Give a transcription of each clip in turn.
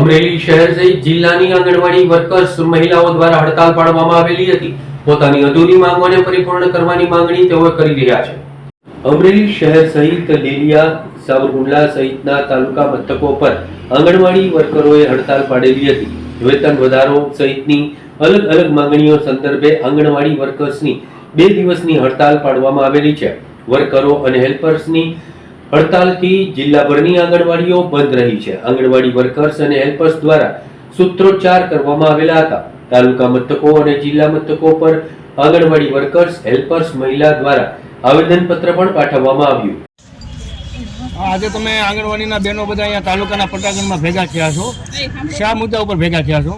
અમરેલી શહેર સહિત જિલ્લાની આંગણવાડી વર્કર્સ મહિલાઓ દ્વારા હડતાલ પાડવામાં આવેલી હતી. પોતાની અધૂરી માંગોને પરિપૂર્ણ કરવાની માંગણી તેઓ કરી રહ્યા છે. અમરેલી શહેર સહિત લીલિયા સાવરકુંડલા સહિતના તાલુકા મથકો પર આંગણવાડી વર્કરોએ હડતાલ પાડેલી હતી. વેતન વધારો સહિતની અલગ અલગ માંગણીઓ સંદર્ભે આંગણવાડી વર્કર્સની બે દિવસની હડતાલ પાડવામાં આવેલી છે. વર્કરો અને હેલ્પર્સની હડતાલથી જિલ્લાભરની આંગણવાડીઓ બંધ રહી છે. આંગણવાડી વર્કર્સ અને હેલ્પર્સ દ્વારા સૂત્રોચ્ચાર કરવામાં આવેલા હતા. તાલુકા મથકો અને જિલ્લા મથકો પર આંગણવાડી વર્કર્સ હેલ્પર્સ મહિલા દ્વારા આવેદનપત્ર પણ પાઠવવામાં આવ્યું. આજે તમે આંગણવાડીના બહેનો બધા અહીંયા તાલુકાના પટાગણમાં ભેગા થયા છો. શા મુદ્દા ઉપર ભેગા થયા છો?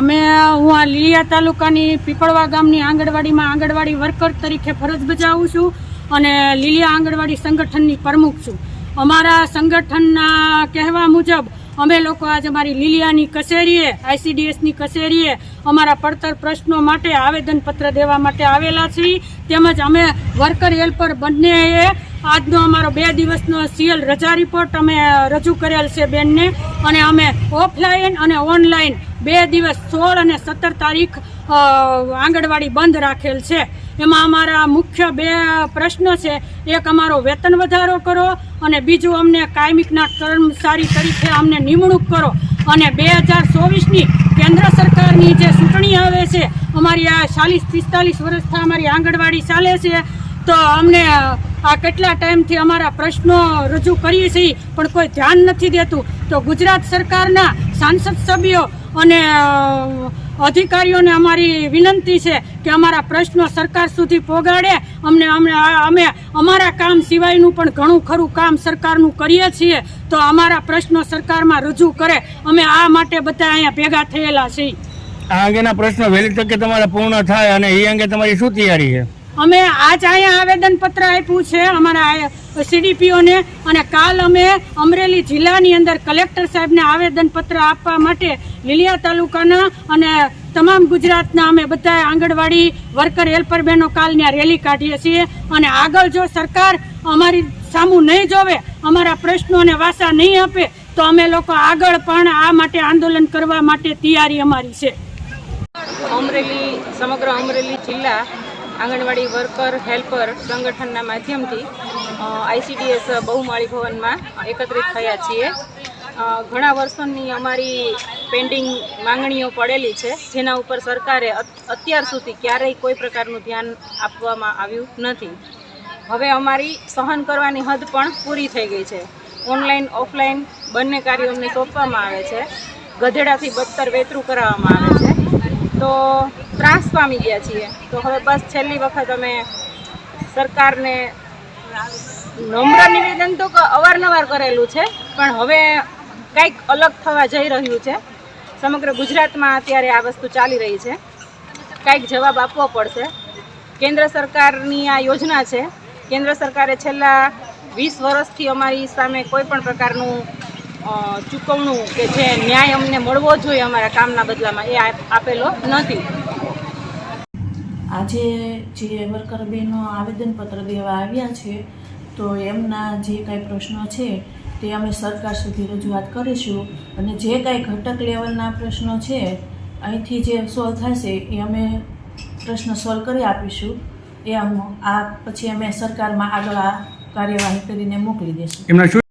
અમે હું આ લીલિયા તાલુકાની પીપળવા ગામની આંગણવાડીમાં આંગણવાડી વર્કર તરીકે ફરજ બજાવું છું. અને લીલિયા આંગણવાડી સંગઠનની પ્રમુખ છું. અમારા સંગઠનના કહેવા મુજબ, અમે લોકો આજે અમારી લીલિયાની કચેરીએ આઈસીડીએસની કચેરીએ અમારા પડતર પ્રશ્નો માટે આવેદનપત્ર દેવા માટે આવેલા છીએ. તેમજ અમે વર્કર હેલ્પર બંનેએ આજનો અમારો બે દિવસનો સીએલ રજા રિપોર્ટ અમે રજૂ કરેલ છે બેનને. અને અમે ઓફલાઈન અને ઓનલાઈન બે દિવસ સોળ અને સત્તર તારીખ આંગણવાડી બંધ રાખેલ છે. એમાં અમારા મુખ્ય બે પ્રશ્નો છે. એક અમારો વેતન વધારો કરો અને બીજું અમને કાયમિકના કર્મચારી તરીકે અમને નિમણૂક કરો. અને બે હજાર ચોવીસની કેન્દ્ર સરકારની જે ચૂંટણી આવે છે, અમારી આ ચાલીસ પિસ્તાલીસ વર્ષથી અમારી આંગણવાડી ચાલે છે, તો અમને આ કેટલા ટાઈમથી અમારા પ્રશ્નો રજૂ કરીએ છીએ, પણ કોઈ ધ્યાન નથી દેતું. તો ગુજરાત સરકારના સાંસદ સભ્યો અને અધિકારીઓને અમારી વિનંતી છે કે અમારા પ્રશ્નો સરકાર સુધી પહોંચાડે અમને અમને અમે અમારા કામ સિવાયનું પણ ઘણું ખરું કામ સરકારનું કરીએ છીએ. તો અમારા પ્રશ્નો સરકારમાં રજૂ કરે. અમે આ માટે બધા અહીંયા ભેગા થયેલા છીએ. આ અંગેના પ્રશ્નો વહેલી તકે તમારા પૂર્ણ થાય અને એ અંગે તમારી શું તૈયારી છે? અમે આજ અહીંયા આવેદનપત્ર આપ્યું છે અમારા સીડીપીઓને અને કાલ અમે અમરેલી જિલ્લાની અંદર કલેક્ટર સાહેબને આવેદનપત્ર આપવા માટે લીલિયા તાલુકાના અને તમામ ગુજરાતના અમે બધા આંગણવાડી વર્કર, હેલ્પર બહેનો કાલ ત્યાં રેલી કાઢીએ છીએ. અને આગળ જો સરકાર અમારી સામું નહીં જોવે, અમારા પ્રશ્નોને વાસા નહીં આપે, તો અમે લોકો આગળ પણ આ માટે આંદોલન કરવા માટે તૈયારી અમારી છે. અમરેલી, સમગ્ર અમરેલી જિલ્લા આંગણવાડી વર્કર, હેલ્પર સંગઠનના માધ્યમથી આઈસીડીએસ બહુમાળી ભવનમાં એકત્રિત થયા છીએ. ઘણા વર્ષોની અમારી પેન્ડિંગ માંગણીઓ પડેલી છે, જેના ઉપર સરકારે અત્યાર સુધી ક્યારેય કોઈ પ્રકારનું ધ્યાન આપવામાં આવ્યું નથી. હવે અમારી સહન કરવાની હદ પણ પૂરી થઈ ગઈ છે. ઓનલાઈન, ઓફલાઈન બંને કાર્યો અમને સોંપવામાં આવે છે. ગધેડાથી બદતર વેતરું કરાવવામાં આવે છે. તો ત્રાસ પામી ગયા છીએ. તો હવે બસ છેલ્લી વખત અમે સરકારને નમ્ર નિવેદન તો અવારનવાર કરેલું છે, પણ હવે કંઈક અલગ થવા જઈ રહ્યું છે. સમગ્ર ગુજરાતમાં અત્યારે આ વસ્તુ ચાલી રહી છે. કંઈક જવાબ આપવો પડશે. કેન્દ્ર સરકારની આ યોજના છે. કેન્દ્ર સરકારે છેલ્લા વીસ વર્ષથી અમારી સામે કોઈ પણ પ્રકારનું ચૂકવણું કે જે ન્યાય અમને મળવો જોઈએ અમારા કામના બદલામાં એ આપેલો નથી. આજે જે વર્કર બહેનો આવેદનપત્ર દેવા આવ્યા છે, તો એમના જે કાંઈ પ્રશ્નો છે, તે અમે સરકાર સુધી રજૂઆત કરીશું. અને જે કાંઈ ઘટક લેવલના પ્રશ્નો છે, અહીંથી જે સોલ્વ થશે, એ અમે પ્રશ્ન સોલ્વ કરી આપીશું. એ આ પછી અમે સરકારમાં આગળ આ કાર્યવાહી કરીને મોકલી દઈશું.